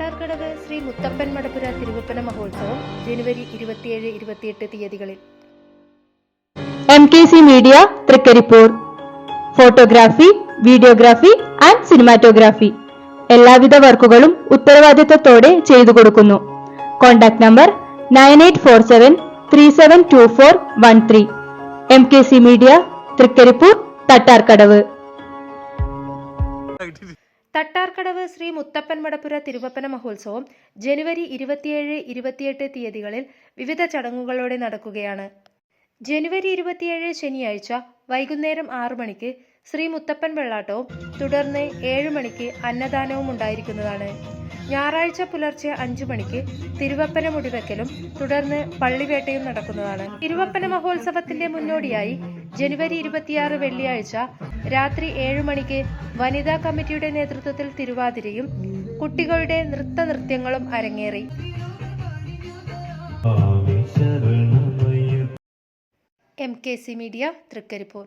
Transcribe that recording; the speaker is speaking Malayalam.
തട്ടാർക്കടവ് ശ്രീ മുത്തപ്പൻ മടപ്പുര തിരുവപ്പന മഹോത്സവം ജനുവരി ഇരുപത്തിയേഴ് ഇരുപത്തിയെട്ട് തീയതികളിൽ. M K C media Thrikaripur. Photography videography and cinematography എല്ലാവിധ വർക്കുകളും ഉത്തരവാദിത്തത്തോടെ ചെയ്തു കൊടുക്കുന്നു. Contact number nine eight four seven three seven two four one three. M K C media Thrikaripur Thattarkadavu Thattarkadavu Sri Muthappan മടപ്പുര തിരുവപ്പന മഹോത്സവം ജനുവരി ഇരുപത്തിയേഴ് ഇരുപത്തിയെട്ട് തീയതികളിൽ വിവിധ ചടങ്ങുകളോടെ നടക്കുകയാണ്. ജനുവരി ഇരുപത്തിയേഴ് ശനിയാഴ്ച വൈകുന്നേരം ആറു മണിക്ക് ശ്രീ മുത്തപ്പൻ വെള്ളാട്ടവും തുടർന്ന് ഏഴ് മണിക്ക് അന്നദാനവും ഉണ്ടായിരിക്കുന്നതാണ്. ഞായറാഴ്ച പുലർച്ചെ അഞ്ചു മണിക്ക് തിരുവപ്പന മുടിവെക്കലും തുടർന്ന് പള്ളിവേട്ടയും നടക്കുന്നതാണ്. തിരുവപ്പന മഹോത്സവത്തിന്റെ മുന്നോടിയായി ജനുവരി ഇരുപത്തിയാറ് വെള്ളിയാഴ്ച രാത്രി ഏഴു മണിക്ക് വനിതാ കമ്മിറ്റിയുടെ നേതൃത്വത്തിൽ തിരുവാതിരയും കുട്ടികളുടെ നൃത്ത നൃത്യങ്ങളും അരങ്ങേറി M K C media Thrikaripur.